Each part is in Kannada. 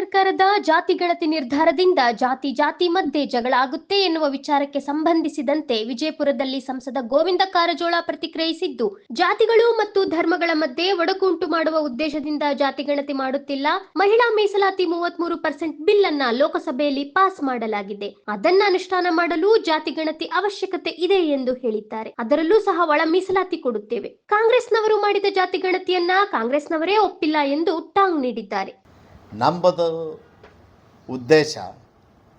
ಸರ್ಕಾರದ ಜಾತಿ ಗಣತಿ ನಿರ್ಧಾರದಿಂದ ಜಾತಿ ಜಾತಿ ಮಧ್ಯೆ ಜಗಳ ಆಗುತ್ತೆ ಎನ್ನುವ ವಿಚಾರಕ್ಕೆ ಸಂಬಂಧಿಸಿದಂತೆ ವಿಜಯಪುರದಲ್ಲಿ ಸಂಸದ ಗೋವಿಂದ ಕಾರಜೋಳ ಪ್ರತಿಕ್ರಿಯಿಸಿದ್ದು, ಜಾತಿಗಳು ಮತ್ತು ಧರ್ಮಗಳ ಮಧ್ಯೆ ಒಡಕುಂಟು ಮಾಡುವ ಉದ್ದೇಶದಿಂದ ಜಾತಿ ಗಣತಿ ಮಾಡುತ್ತಿಲ್ಲ. ಮಹಿಳಾ ಮೀಸಲಾತಿ ಮೂವತ್ಮೂರು ಪರ್ಸೆಂಟ್ ಬಿಲ್ ಅನ್ನ ಲೋಕಸಭೆಯಲ್ಲಿ ಪಾಸ್ ಮಾಡಲಾಗಿದೆ. ಅದನ್ನ ಅನುಷ್ಠಾನ ಮಾಡಲು ಜಾತಿ ಗಣತಿ ಅವಶ್ಯಕತೆ ಇದೆ ಎಂದು ಹೇಳಿದ್ದಾರೆ. ಅದರಲ್ಲೂ ಸಹ ಒಳ ಮೀಸಲಾತಿ ಕೊಡುತ್ತೇವೆ. ಕಾಂಗ್ರೆಸ್ನವರು ಮಾಡಿದ ಜಾತಿ ಗಣತಿಯನ್ನ ಕಾಂಗ್ರೆಸ್ನವರೇ ಒಪ್ಪಿಲ್ಲ ಎಂದು ಟಾಂಗ್ ನೀಡಿದ್ದಾರೆ. ನಂಬದು ಉದ್ದೇಶ.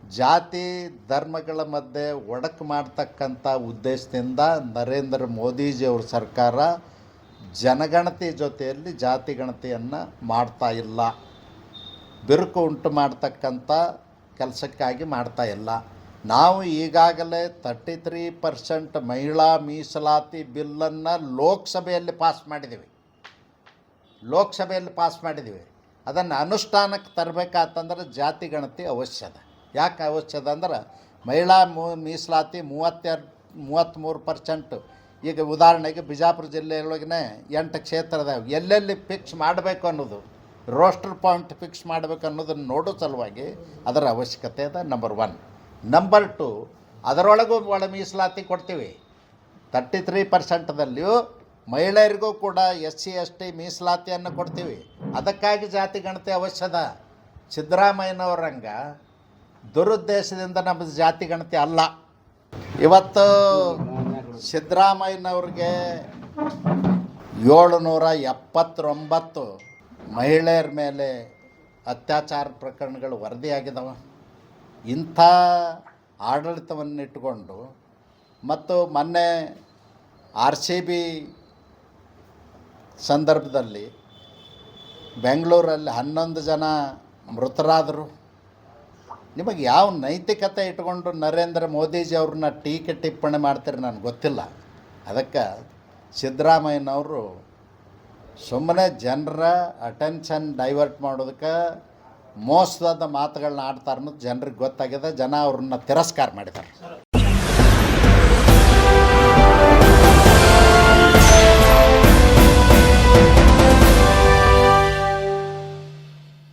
ಜಾತಿ, ಧರ್ಮಗಳ ಮಧ್ಯೆ ಒಡಕು ಮಾಡ್ತಕ್ಕಂಥ ಉದ್ದೇಶದಿಂದ ನರೇಂದ್ರ ಮೋದಿಜಿಯವ್ರ ಸರ್ಕಾರ ಜನಗಣತಿ ಜೊತೆಯಲ್ಲಿ ಜಾತಿ ಗಣತಿಯನ್ನು ಮಾಡ್ತಾ ಇಲ್ಲ. ಬಿರುಕು ಉಂಟು ಮಾಡ್ತಕ್ಕಂಥ ಕೆಲಸಕ್ಕಾಗಿ ಮಾಡ್ತಾ ಇಲ್ಲ. ನಾವು ಈಗಾಗಲೇ ತರ್ಟಿ ತ್ರೀ ಪರ್ಸೆಂಟ್ ಮಹಿಳಾ ಮೀಸಲಾತಿ ಬಿಲ್ಲನ್ನು ಲೋಕಸಭೆಯಲ್ಲಿ ಪಾಸ್ ಮಾಡಿದ್ದೀವಿ ಲೋಕಸಭೆಯಲ್ಲಿ ಪಾಸ್ ಮಾಡಿದ್ದೀವಿ ಅದನ್ನು ಅನುಷ್ಠಾನಕ್ಕೆ ತರಬೇಕಾತಂದ್ರೆ ಜಾತಿ ಗಣತಿ ಅವಶ್ಯದ ಯಾಕೆ ಅವಶ್ಯದ ಅಂದ್ರೆ ಮಹಿಳಾ ಮೀಸಲಾತಿ ಮೂವತ್ತೆರಡು ಮೂವತ್ತ್ಮೂರು ಪರ್ಸೆಂಟು. ಈಗ ಉದಾಹರಣೆಗೆ ಬಿಜಾಪುರ ಜಿಲ್ಲೆಯೊಳಗೆ ಎಂಟು ಕ್ಷೇತ್ರದಾಗ ಎಲ್ಲೆಲ್ಲಿ ಫಿಕ್ಸ್ ಮಾಡಬೇಕು ಅನ್ನೋದು ರೋಸ್ಟರ್ ಪಾಯಿಂಟ್ ಫಿಕ್ಸ್ ಮಾಡಬೇಕು ಅನ್ನೋದನ್ನು ನೋಡೋ ಸಲುವಾಗಿ ಅದರ ಅವಶ್ಯಕತೆ ಅದ ನಂಬರ್ ಒನ್ ನಂಬರ್ ಟು ಅದರೊಳಗೂ ಒಳ ಮೀಸಲಾತಿ ಕೊಡ್ತೀವಿ. ತರ್ಟಿ ತ್ರೀ ಪರ್ಸೆಂಟ್ದಲ್ಲಿಯೂ ಮಹಿಳೆಯರಿಗೂ ಕೂಡ ಎಸ್ ಸಿ ಎಸ್ ಟಿ ಮೀಸಲಾತಿಯನ್ನು ಕೊಡ್ತೀವಿ. ಅದಕ್ಕಾಗಿ ಜಾತಿ ಗಣತಿ ಅವಶ್ಯದ. ಸಿದ್ದರಾಮಯ್ಯನವರಂಗ ದುರುದ್ದೇಶದಿಂದ ನಮ್ಮದು ಜಾತಿ ಗಣತಿ ಅಲ್ಲ. ಇವತ್ತು ಸಿದ್ದರಾಮಯ್ಯನವ್ರಿಗೆ ಏಳುನೂರ ಎಪ್ಪತ್ತೊಂಬತ್ತು ಮಹಿಳೆಯರ ಮೇಲೆ ಅತ್ಯಾಚಾರ ಪ್ರಕರಣಗಳು ವರದಿಯಾಗಿದ್ದಾವೆ ಇಂಥ ಆಡಳಿತವನ್ನು ಇಟ್ಟುಕೊಂಡು ಮತ್ತು ಮೊನ್ನೆ ಆರ್ ಸಿ ಬಿ ಸಂದರ್ಭದಲ್ಲಿ ಬೆಂಗಳೂರಲ್ಲಿ ಹನ್ನೊಂದು ಜನ ಮೃತರಾದರು. ನಿಮಗೆ ಯಾವ ನೈತಿಕತೆ ಇಟ್ಕೊಂಡು ನರೇಂದ್ರ ಮೋದಿಜಿ ಅವ್ರನ್ನ ಟೀಕೆ ಟಿಪ್ಪಣಿ ಮಾಡ್ತೀರಿ ನನಗೆ ಗೊತ್ತಿಲ್ಲ. ಅದಕ್ಕೆ ಸಿದ್ದರಾಮಯ್ಯನವರು ಸುಮ್ಮನೆ ಜನರ ಅಟೆನ್ಷನ್ ಡೈವರ್ಟ್ ಮಾಡೋದಕ್ಕೆ ಮೋಸದ ಮಾತುಗಳನ್ನ ಆಡ್ತಾರೆ ಜನರಿಗೆ ಗೊತ್ತಾಗಿದೆ. ಜನ ಅವ್ರನ್ನ ತಿರಸ್ಕಾರ ಮಾಡಿದ್ದಾರೆ.